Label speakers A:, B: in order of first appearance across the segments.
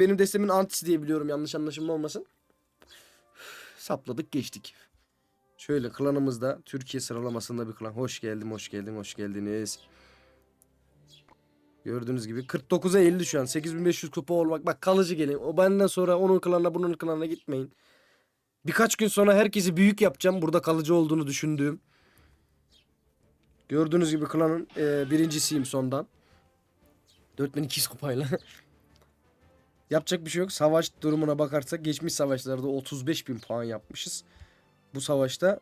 A: benim destemin antisi diye biliyorum yanlış anlaşılma olmasın. Sapladık geçtik. Şöyle klanımızda Türkiye sıralamasında bir klan. Hoş geldim, hoş geldin, hoş geldiniz. Gördüğünüz gibi 49'a 50 şu an. 8500 kupa olmak. Bak kalıcı gelin. O benden sonra onun klanına bunun klanına gitmeyin. Birkaç gün sonra herkesi büyük yapacağım. Burada kalıcı olduğunu düşündüğüm. Gördüğünüz gibi klanın e, birincisiyim sondan. 4200 kupayla. Yapacak bir şey yok. Savaş durumuna bakarsak geçmiş savaşlarda 35 bin puan yapmışız. Bu savaşta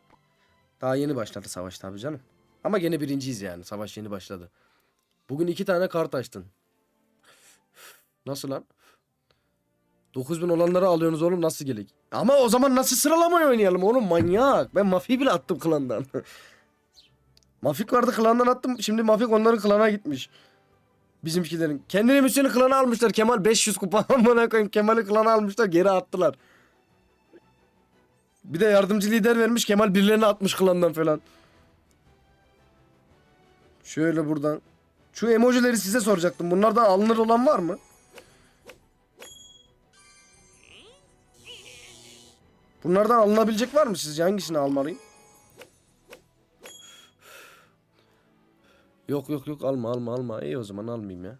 A: daha yeni başladı savaş tabii canım. Ama gene birinciyiz yani. Savaş yeni başladı. Bugün iki tane kart açtın. Nasıl lan? 9000 olanları alıyorsunuz oğlum nasıl gelecek? Ama o zaman nasıl sıralamayı oynayalım oğlum manyak. Ben Mafi'yi bile attım klandan. Mafik vardı klandan attım. Şimdi Mafik onların klana gitmiş. Bizimkilerin. Kendini Müslü'nün klanı almışlar. Kemal 500 kupa amına koyayım. Kemal'i klana almışlar. Geri attılar. Bir de yardımcı lider vermiş. Kemal birilerini atmış klandan falan. Şöyle buradan. Şu emojileri size soracaktım. Bunlardan alınır olan var mı? Bunlardan alınabilecek var mı sizce? Hangisini almalıyım? Yok yok yok alma alma alma. İyi o zaman almayayım ya.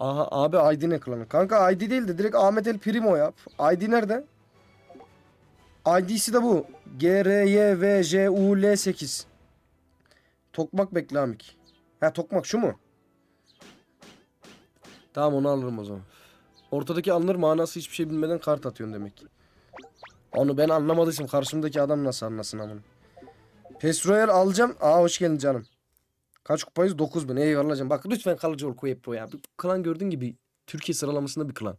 A: Aha abi ID ne klanı? Kanka ID değil de direkt Ahmet El Primo yap. ID nerede? ID'si de bu. G R Y V J U L 8. Tokmak beklamik. Ha tokmak şu mu? Tamam onu alırım o zaman. Ortadaki alınır manası hiçbir şey bilmeden kart atıyorsun demek ki. Onu ben anlamadıysam karşımdaki adam nasıl anlasın amına. Pes Royal alacağım. Aa hoş geldin canım. Kaç kupayız? 9000. Eyvallah canım. Bak lütfen kalıcı ol Kuep Pro ya. Bir klan gördüğün gibi Türkiye sıralamasında bir klan.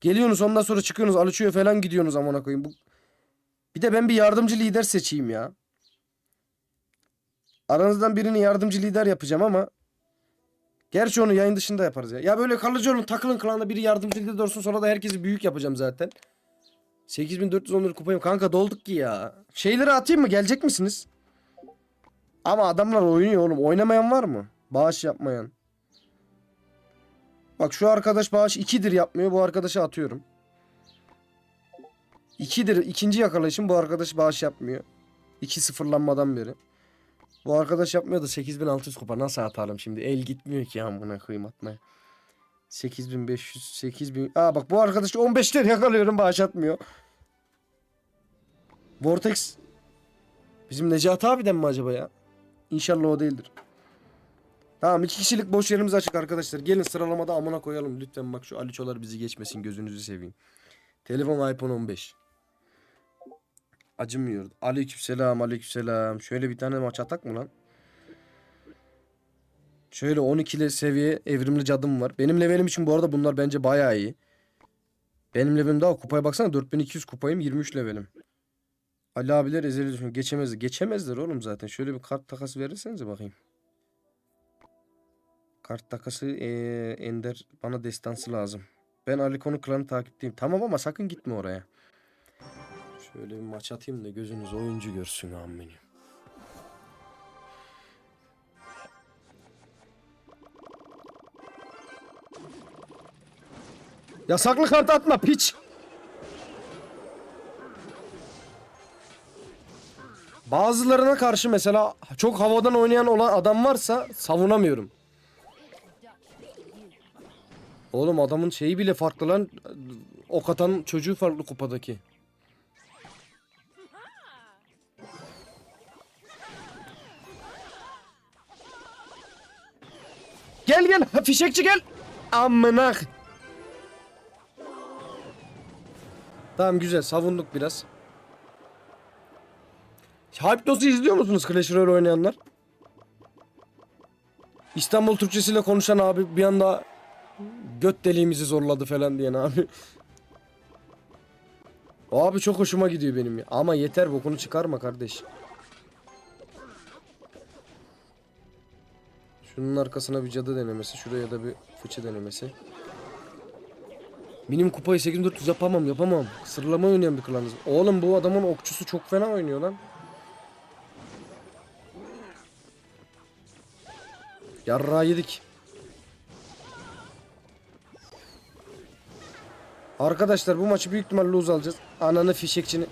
A: Geliyorsunuz ondan sonra çıkıyorsunuz Alıço'ya falan gidiyorsunuz amına koyayım. Bu... Bir de ben bir yardımcı lider seçeyim ya. Aranızdan birini yardımcı lider yapacağım ama Gerçi onu yayın dışında yaparız ya. Ya böyle kalıcı olun takılın klanda biri yardımcı lider olsun sonra da herkesi büyük yapacağım zaten. 8410 kupayım kanka dolduk ki ya. Şeyleri atayım mı gelecek misiniz? Ama adamlar oynuyor oğlum. Oynamayan var mı? Bağış yapmayan. Bak şu arkadaş bağış 2'dir yapmıyor. Bu arkadaşa atıyorum. 2'dir. ikinci yakalayışım bu arkadaş bağış yapmıyor. 2 sıfırlanmadan beri. Bu arkadaş yapmıyor da 8600 kupa nasıl atalım şimdi? El gitmiyor ki amına koyayım atmaya. 8500 8000 Aa bak bu arkadaşı 15'ler yakalıyorum bağış atmıyor. Vortex bizim Necati abiden mi acaba ya? İnşallah o değildir. Tamam iki kişilik boş yerimiz açık arkadaşlar. Gelin sıralamada amına koyalım. Lütfen bak şu Aliçolar bizi geçmesin gözünüzü seveyim. Telefon iPhone 15. Acımıyor. Aleykümselam aleykümselam. Şöyle bir tane maç atak mı lan? Şöyle 12'li seviye evrimli cadım var. Benim levelim için bu arada bunlar bence bayağı iyi. Benim levelim daha kupaya baksana 4200 kupayım 23 levelim. Ali abiler ezeli düşün. Geçemezler. Geçemezler oğlum zaten. Şöyle bir kart takası verirsenize bakayım. Kart takası ee, Ender bana destansı lazım. Ben Ali Konu klanı takipteyim. Tamam ama sakın gitme oraya. Şöyle bir maç atayım da gözünüz oyuncu görsün ammenim. Yasaklı kart atma piç. Bazılarına karşı mesela çok havadan oynayan olan adam varsa savunamıyorum. Oğlum adamın şeyi bile farklı lan. Ok atan çocuğu farklı kupadaki. Gel gel fişekçi gel. Amına. Tamam güzel savunduk biraz. Hypnos'u izliyor musunuz Clash Royale oynayanlar? İstanbul Türkçesiyle konuşan abi bir anda göt deliğimizi zorladı falan diyen abi. O abi çok hoşuma gidiyor benim ya. Ama yeter bokunu çıkarma kardeş. Şunun arkasına bir cadı denemesi. Şuraya da bir fıçı denemesi. Benim kupayı 8400 yapamam yapamam. Sırlama oynayan bir klanız. Oğlum bu adamın okçusu çok fena oynuyor lan. Yarra yedik. Arkadaşlar bu maçı büyük ihtimalle lose alacağız. Ananı fişekçini.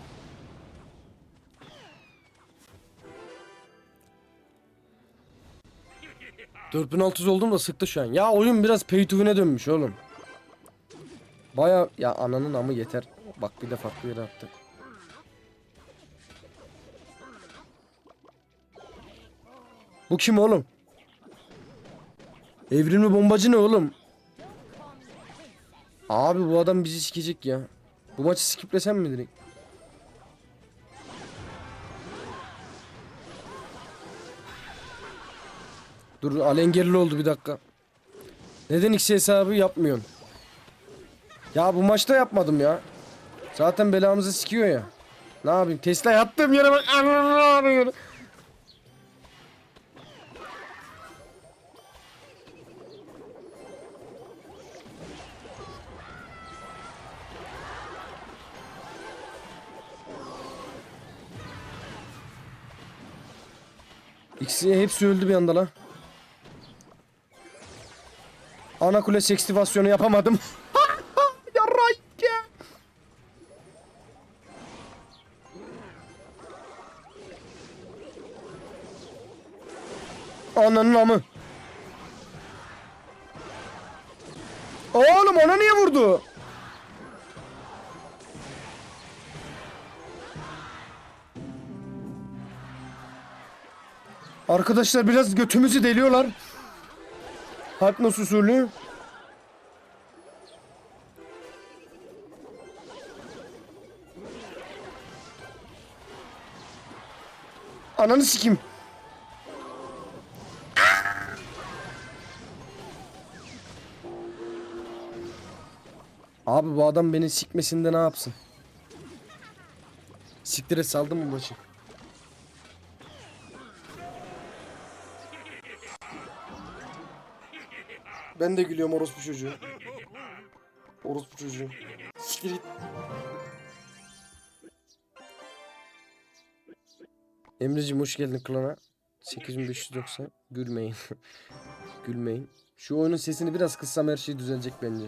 A: ...4600 oldum da sıktı şu an. Ya oyun biraz pay to win'e dönmüş oğlum. Baya ya ananın amı yeter. Bak bir de farklı yere attı. Bu kim oğlum? Evrimli bombacı ne oğlum? Abi bu adam bizi sikecek ya. Bu maçı skiplesem mi direkt? Dur alengerli oldu bir dakika. Neden X hesabı yapmıyorsun? Ya bu maçta yapmadım ya. Zaten belamızı sikiyor ya. Ne yapayım? Tesla yattığım yere bak. İkisi hepsi öldü bir anda lan. Ana kule seksitivasyonu yapamadım. Ya. Ananın amı. Oğlum ona niye vurdu? Arkadaşlar biraz götümüzü deliyorlar. Haknos usulü. Ananı sikim. Abi bu adam beni sikmesinde ne yapsın? Siktire saldım mı maçı? Ben de gülüyorum orospu çocuğu. Orospu çocuğu. Siktir git. Emre'cim hoş geldin klana. 8590. Gülmeyin. Gülmeyin. Şu oyunun sesini biraz kıssam her şey düzelecek bence.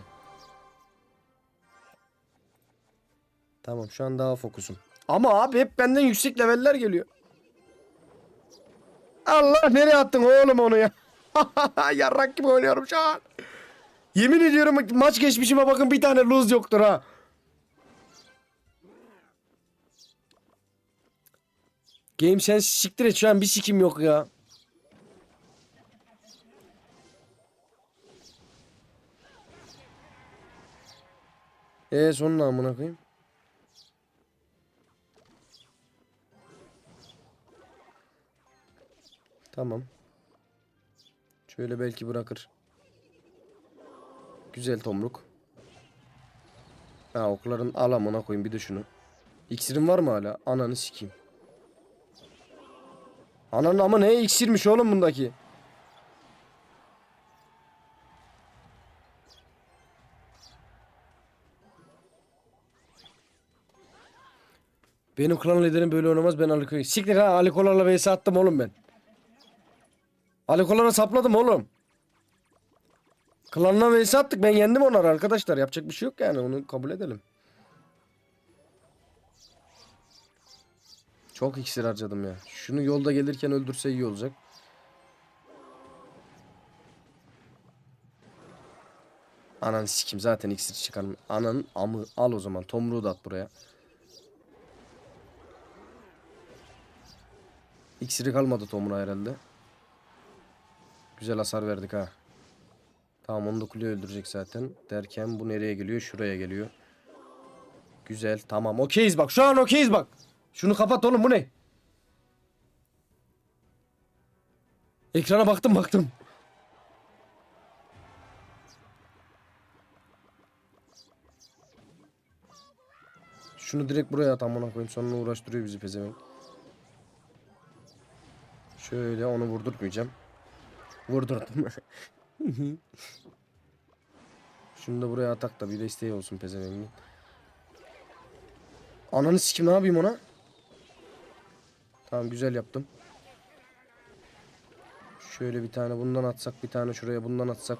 A: Tamam şu an daha fokusum. Ama abi hep benden yüksek leveller geliyor. Allah nereye attın oğlum onu ya? Yarrak gibi oynuyorum şu an. Yemin ediyorum maç geçmişime bakın bir tane lose yoktur ha. Game Sense siktir et şu an bir sikim yok ya. Eee sonuna amına koyayım. Tamam. Şöyle belki bırakır. Güzel tomruk. Ha okların al amına koyayım bir de şunu. İksirin var mı hala? Ananı sikeyim. Ananın ama ne iksirmiş oğlum bundaki? Benim klan liderim böyle oynamaz ben Aliko'yu. Siktir ha Aliko'larla vs attım oğlum ben. Aliko'lara sapladım oğlum. Klanla vs attık ben yendim onları arkadaşlar. Yapacak bir şey yok yani onu kabul edelim. Çok iksir harcadım ya. Şunu yolda gelirken öldürse iyi olacak. Anan sikim zaten iksir çıkarım. Ananın amı al o zaman. Tomruğu da at buraya. İksiri kalmadı Tomruğa herhalde. Güzel hasar verdik ha. Tamam onu da kule öldürecek zaten. Derken bu nereye geliyor? Şuraya geliyor. Güzel tamam okeyiz bak. Şu an okeyiz bak. Şunu kapat oğlum bu ne? Ekrana baktım baktım. Şunu direkt buraya at amına koyayım. Sonra uğraştırıyor bizi pezevenk. Şöyle onu vurdurtmayacağım. Vurdurdum. Şunu da buraya atak da bir desteği olsun pezevengin. Ananı sikim ne yapayım ona? Tamam güzel yaptım. Şöyle bir tane bundan atsak bir tane şuraya bundan atsak.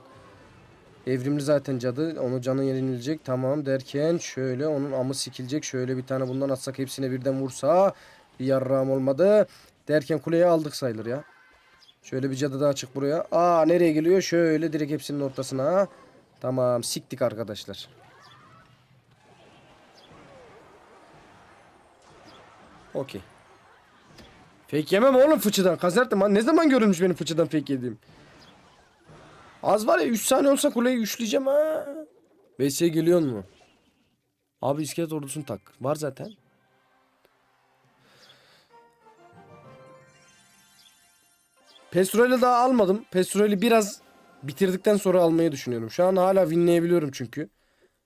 A: Evrimli zaten cadı. Onu canı yenilecek. Tamam derken şöyle onun amı sikilecek. Şöyle bir tane bundan atsak hepsine birden vursa. Bir yarrağım olmadı. Derken kuleye aldık sayılır ya. Şöyle bir cadı daha çık buraya. Aa nereye geliyor? Şöyle direkt hepsinin ortasına. Tamam siktik arkadaşlar. Okey. Fake yemem oğlum fıçıdan. Kazertim. Ne zaman görülmüş benim fıçıdan fake yediğim? Az var ya 3 saniye olsa kuleyi üçleyeceğim ha. VS geliyor mu? Abi iskelet ordusunu tak. Var zaten. Pestrol'i daha almadım. Pestrol'i biraz bitirdikten sonra almayı düşünüyorum. Şu an hala winleyebiliyorum çünkü.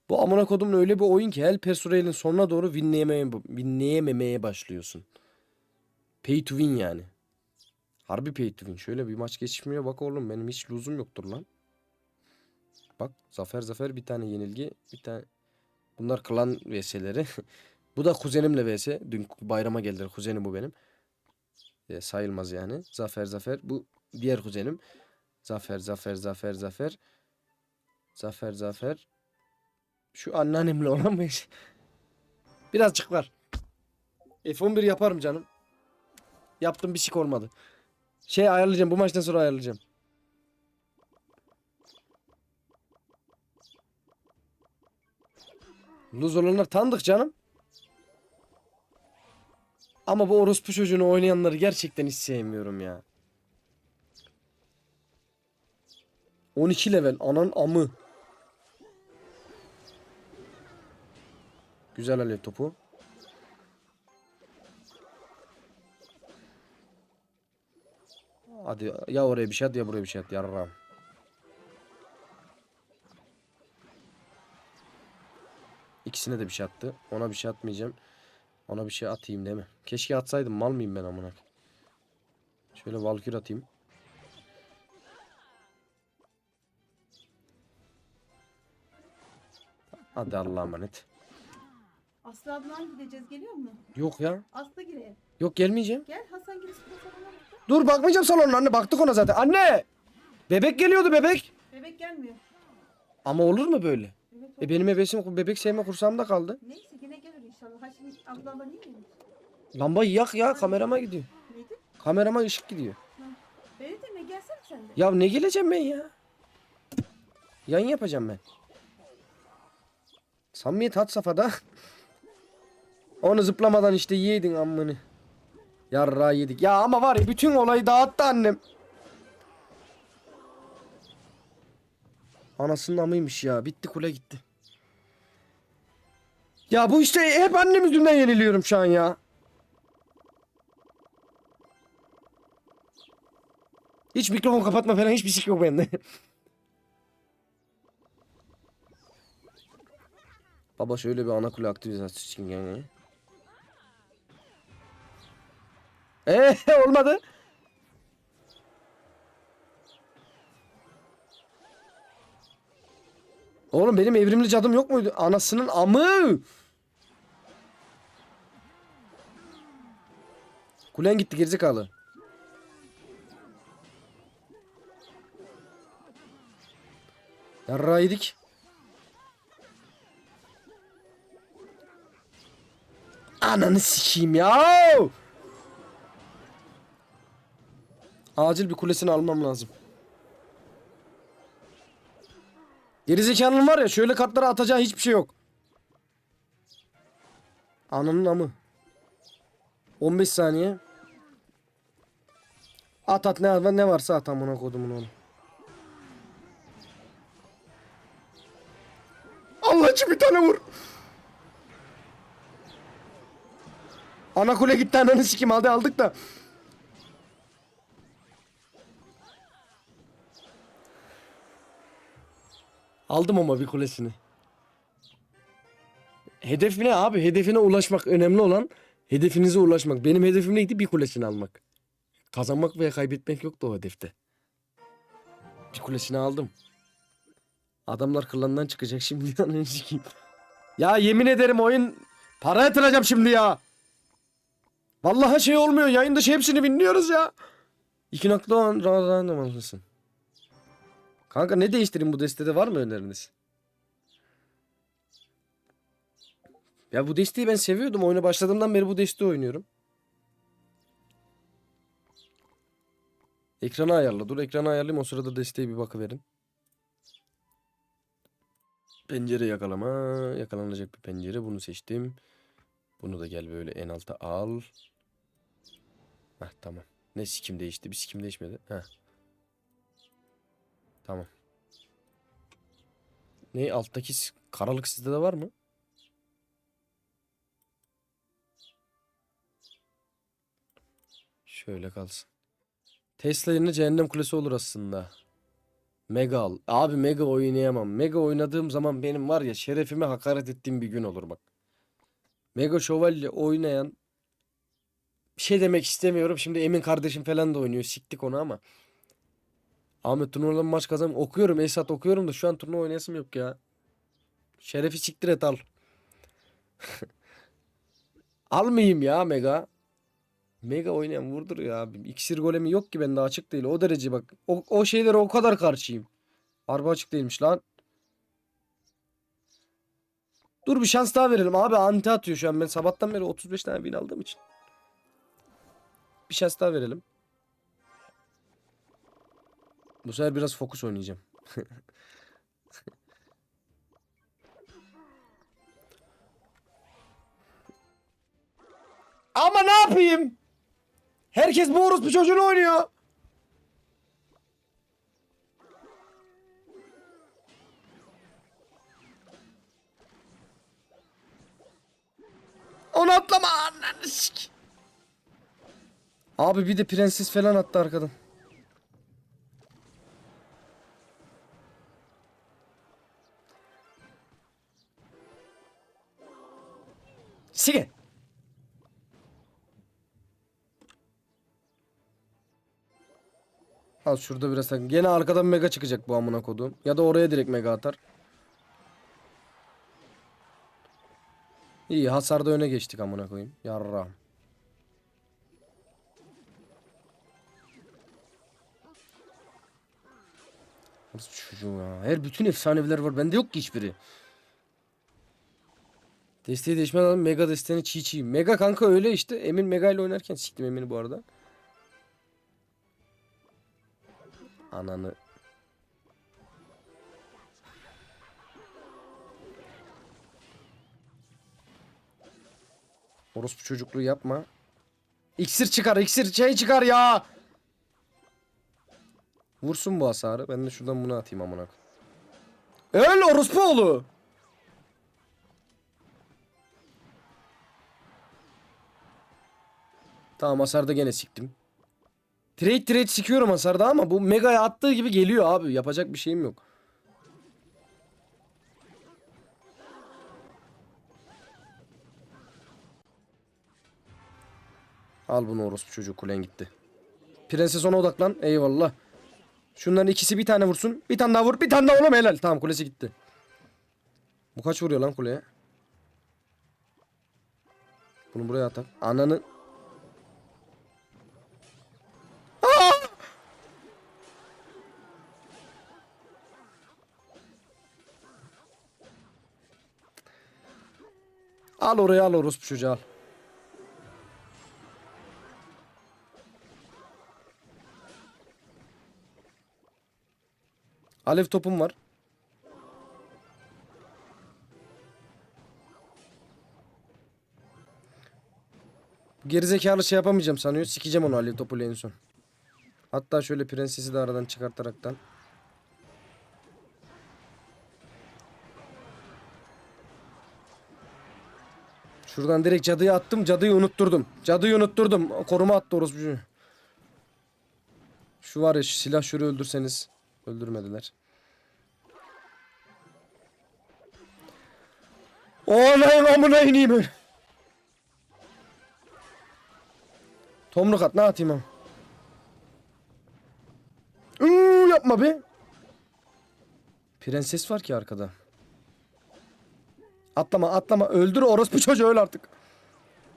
A: Bu amına kodumun öyle bir oyun ki her Pestrol'in sonuna doğru winleyemeye, winleyememeye başlıyorsun. Pay to win yani. Harbi pay to win. Şöyle bir maç geçmiyor. Bak oğlum benim hiç lüzum yoktur lan. Bak zafer zafer bir tane yenilgi. Bir tane. Bunlar klan vs'leri. bu da kuzenimle vs. Dün bayrama geldiler. Kuzenim bu benim. E, sayılmaz yani. Zafer zafer. Bu diğer kuzenim. Zafer zafer zafer zafer. Zafer zafer. Şu anneannemle olan mı? Birazcık var. F11 yaparım canım. Yaptım bir sik olmadı. Şey ayarlayacağım. Bu maçtan sonra ayarlayacağım. Luz olanlar tanıdık canım. Ama bu orospu çocuğunu oynayanları gerçekten hiç sevmiyorum ya. 12 level anan amı. Güzel alev topu. Hadi ya oraya bir şey at ya buraya bir şey at yarram. İkisine de bir şey attı. Ona bir şey atmayacağım. Ona bir şey atayım değil mi? Keşke atsaydım mal mıyım ben amına. Şöyle valkür atayım. Hadi Allah'a emanet.
B: Aslı ablan gideceğiz geliyor mu?
A: Yok ya.
B: Aslı gireyim.
A: Yok gelmeyeceğim.
B: Gel Hasan gir spor salonuna bak.
A: Dur bakmayacağım salonuna anne. Baktık ona zaten. Anne! Bebek geliyordu bebek.
B: Bebek gelmiyor.
A: Ama olur mu böyle?
B: Evet,
A: E benim hevesim bebek sevme kursağımda kaldı.
B: Neyse yine gelir inşallah. Ha şimdi ablanla niye gelir?
A: Lambayı yak ya kamerama gidiyor.
B: Neydi?
A: Kamerama ışık gidiyor.
B: Beni de mi gelsene sen de.
A: Ya ne geleceğim ben ya? Yan yapacağım ben. Samimiyet had safhada. Onu zıplamadan işte yedin ammını. Yarra yedik. Ya ama var ya bütün olayı dağıttı annem. Anasının amıymış ya. Bitti kule gitti. Ya bu işte hep annem yüzünden yeniliyorum şu an ya. Hiç mikrofon kapatma falan hiçbir şey yok bende. Baba şöyle bir ana kule aktivizasyon için yani. Eee olmadı. Oğlum benim evrimli cadım yok muydu? Anasının amı. Kulen gitti gerizekalı. Yarrağı yedik. Ananı sikeyim ya. Acil bir kulesini almam lazım. Gerizekalının var ya şöyle kartlara atacağı hiçbir şey yok. Ananın amı. 15 saniye. At at ne, ne varsa at amına kodumun oğlum. Allah için bir tane vur. Ana kule gitti ananı sikim aldı aldık da. Aldım ama bir kulesini. Hedef ne abi? Hedefine ulaşmak önemli olan hedefinize ulaşmak. Benim hedefim neydi? Bir kulesini almak. Kazanmak veya kaybetmek yoktu o hedefte. Bir kulesini aldım. Adamlar klandan çıkacak şimdi ananı sikeyim. Ya yemin ederim oyun para yatıracağım şimdi ya. Vallahi şey olmuyor. Yayın dışı hepsini dinliyoruz ya. İki nokta on random almışsın. Kanka ne değiştireyim bu destede var mı öneriniz? Ya bu desteği ben seviyordum. Oyuna başladığımdan beri bu desteği oynuyorum. Ekranı ayarla. Dur ekranı ayarlayayım. O sırada desteğe bir bakıverin. Pencere yakalama. Yakalanacak bir pencere. Bunu seçtim. Bunu da gel böyle en alta al. Heh tamam. Ne sikim değişti? Bir sikim değişmedi. Heh. Tamam. Ne alttaki karalık sizde de var mı? Şöyle kalsın. Tesla yerine cehennem kulesi olur aslında. Mega al. Abi Mega oynayamam. Mega oynadığım zaman benim var ya şerefime hakaret ettiğim bir gün olur bak. Mega Şövalye oynayan bir şey demek istemiyorum. Şimdi Emin kardeşim falan da oynuyor. Siktik onu ama. Ahmet turnuvadan maç kazan. Okuyorum Esat okuyorum da şu an turnuva oynayasım yok ya. Şerefi siktir et al. Almayayım ya Mega. Mega oynayan vurduruyor abi. İksir golemi yok ki bende açık değil. O derece bak. O, o şeylere o kadar karşıyım. Harbi açık değilmiş lan. Dur bir şans daha verelim. Abi anti atıyor şu an. Ben sabahtan beri 35 tane bin aldığım için. Bir şans daha verelim. Bu sefer biraz fokus oynayacağım. Ama ne yapayım? Herkes bu orospu çocuğunu oynuyor. Onu atlama ananı sik. Abi bir de prenses falan attı arkadan. Sige. Al şurada biraz takın. Gene arkadan mega çıkacak bu amına kodum. Ya da oraya direkt mega atar. İyi hasarda öne geçtik amına koyayım. Yarrağım. Nasıl çocuğum ya? Her bütün efsaneviler var. Bende yok ki hiçbiri. Desteği değişmeden. Mega desteğini çiğ çiğ. Mega kanka öyle işte. Emin Mega ile oynarken siktim Emin'i bu arada. Ananı. Orospu çocukluğu yapma. İksir çıkar, iksir şey çıkar ya. Vursun bu hasarı. Ben de şuradan bunu atayım amına. Öl orospu oğlu. Tamam hasarda gene siktim. Trade trade sikiyorum hasarda ama bu mega'ya attığı gibi geliyor abi. Yapacak bir şeyim yok. Al bunu orospu çocuğu kulen gitti. Prenses ona odaklan. Eyvallah. Şunların ikisi bir tane vursun. Bir tane daha vur. Bir tane daha oğlum helal. Tamam kulesi gitti. Bu kaç vuruyor lan kuleye? Bunu buraya atar. Ananı. Al oraya al orospu çocuğu al. Alev topum var. Gerizekalı şey yapamayacağım sanıyor. Sikeceğim onu alev topuyla en son. Hatta şöyle prensesi de aradan çıkartaraktan. Şuradan direkt cadıyı attım. Cadıyı unutturdum. Cadıyı unutturdum. Koruma attı orospu. Şu var ya şu silah şurayı öldürseniz. Öldürmediler. Olayım amına ineyim öyle. Tomruk at ne atayım am? Iıı, yapma be. Prenses var ki arkada. Atlama atlama öldür orospu çocuğu öl artık.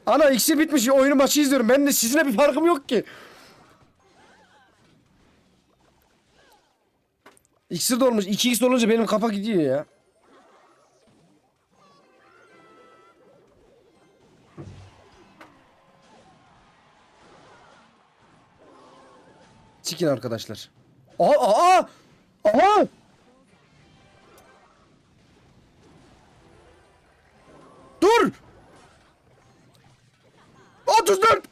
A: Ana iksir bitmiş oyunu maçı izliyorum. Ben de sizinle bir farkım yok ki. İksir de olmuş. 2x olunca benim kafa gidiyor ya. Çıkın arkadaşlar. Aa aa! Aa! 34!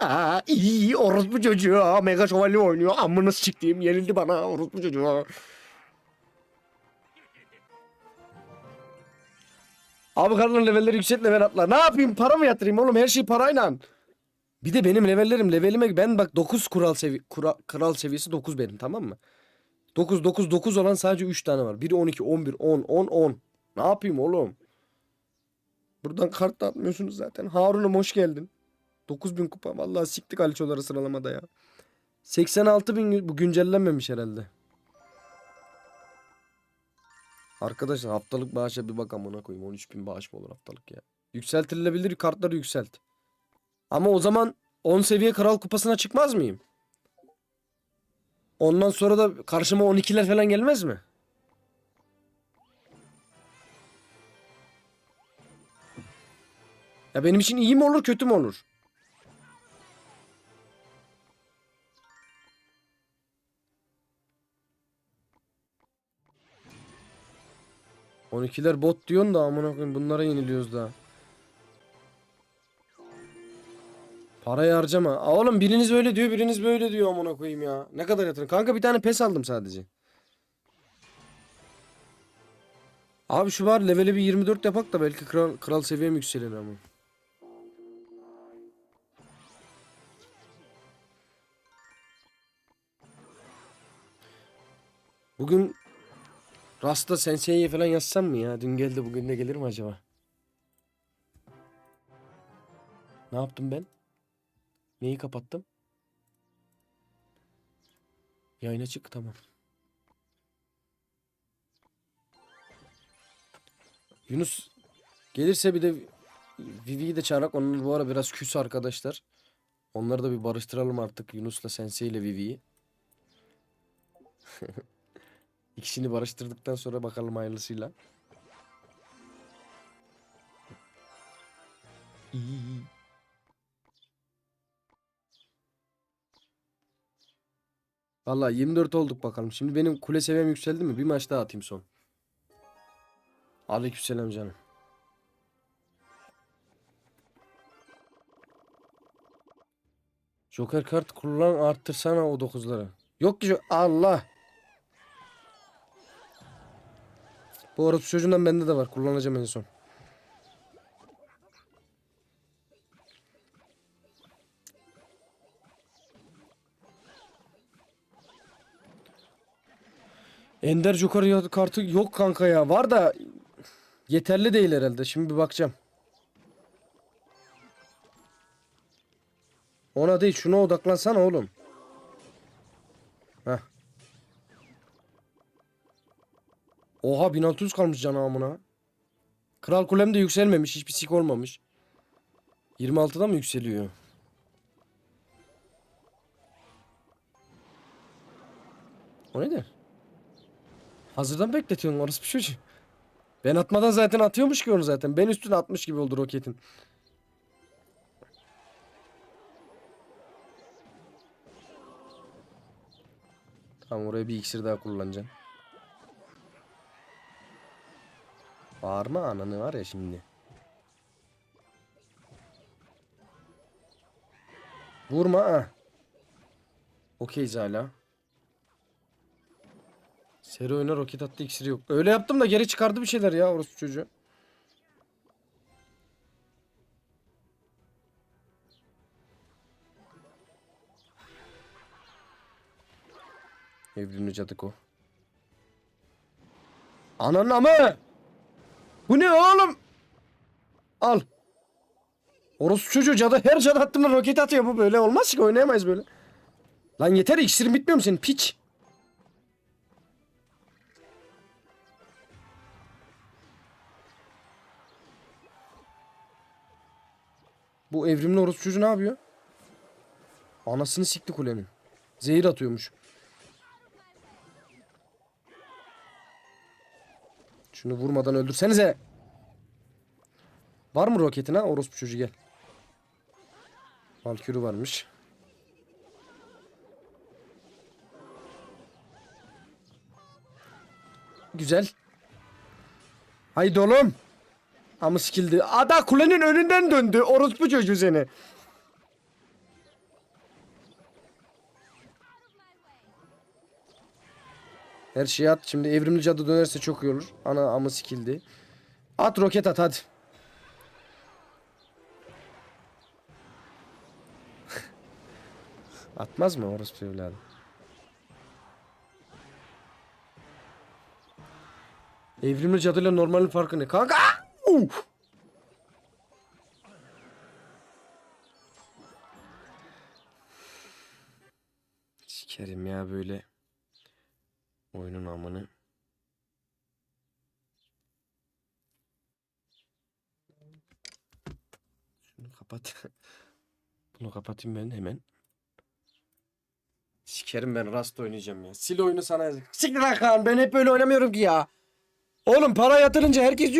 A: Aa iyi orospu çocuğu. Mega şövalye oynuyor. Amına siktiğim yenildi bana orospu çocuğu. Abi karnın levelleri yüksek level atla. Ne yapayım para mı yatırayım oğlum her şey parayla. Bir de benim levellerim levelime ben bak 9 kural sevi kura- kral seviyesi 9 benim tamam mı? 9 9 9 olan sadece 3 tane var. Biri 12 11 10 10 10. Ne yapayım oğlum? Buradan kart da atmıyorsunuz zaten. Harun'um hoş geldin. 9000 kupa. Vallahi siktik Aliçoları sıralamada ya. 86 bin bu güncellenmemiş herhalde. Arkadaşlar haftalık bağışa bir bak amına koyayım. 13 bin bağış mı olur haftalık ya? Yükseltilebilir kartları yükselt. Ama o zaman 10 seviye kral kupasına çıkmaz mıyım? Ondan sonra da karşıma 12'ler falan gelmez mi? Ya benim için iyi mi olur kötü mü olur? On ikiler bot diyorsun da amına koyayım bunlara yeniliyoruz daha. Parayı harcama. Aa, oğlum biriniz öyle diyor biriniz böyle diyor amına koyayım ya. Ne kadar yatırın? Kanka bir tane pes aldım sadece. Abi şu var leveli bir 24 yapak da belki kral, kral seviyem yükselir ama. Bugün Rasta Sensei'ye falan yazsam mı ya? Dün geldi bugün de gelir mi acaba? Ne yaptım ben? Neyi kapattım? Yayına çık tamam. Yunus gelirse bir de Vivi'yi de çağırak onlar bu ara biraz küs arkadaşlar. Onları da bir barıştıralım artık Yunus'la Sensei ile Vivi'yi. İkisini barıştırdıktan sonra bakalım hayırlısıyla. İyi. Vallahi 24 olduk bakalım. Şimdi benim kule seviyem yükseldi mi? Bir maç daha atayım son. Aleykümselam canım. Joker kart kullan arttırsana o 9'ları. Yok ki Allah. Bu orospu çocuğundan bende de var. Kullanacağım en son. Ender Joker kartı yok kanka ya. Var da yeterli değil herhalde. Şimdi bir bakacağım. Ona değil şuna odaklansana oğlum. Heh. Oha 1600 kalmış canı Kral kulem de yükselmemiş. Hiçbir sik olmamış. 26'da mı yükseliyor? O nedir? Hazırdan bekletiyorsun orası bir çocuğu. Ben atmadan zaten atıyormuş ki onu zaten. Ben üstüne atmış gibi oldu roketin. Tamam oraya bir iksir daha kullanacağım. Bağırma ananı var ya şimdi. Vurma ha. Okeyiz hala. Seri oyuna roket attı iksiri yok. Öyle yaptım da geri çıkardı bir şeyler ya orospu çocuğu. Evrimli cadık o. Ananın amı! Bu ne oğlum? Al. Orospu çocuğu cadı her cadı attığında roket atıyor bu böyle olmaz ki oynayamayız böyle. Lan yeter iksirin bitmiyor mu senin piç? Bu evrimli orospu çocuğu ne yapıyor? Anasını sikti kulenin. Zehir atıyormuş. Şunu vurmadan öldürsenize. Var mı roketin ha? Orospu çocuğu gel. Valkürü varmış. Güzel. Haydi oğlum. Ama sikildi. Ada kulenin önünden döndü. Orospu çocuğu seni. Her şeyi at. Şimdi evrimli cadı dönerse çok iyi olur. Ana ama sikildi. At roket at hadi. Atmaz mı orospu evladı? Evrimli cadıyla normalin farkı ne? Kanka! Uf! Sikerim ya böyle oyunun amını. Şunu kapat. Bunu kapatayım ben hemen. Sikerim ben Rust oynayacağım ya. Sil oyunu sana yazık. Siktir lan Kaan ben hep böyle oynamıyorum ki ya. Oğlum para yatırınca herkes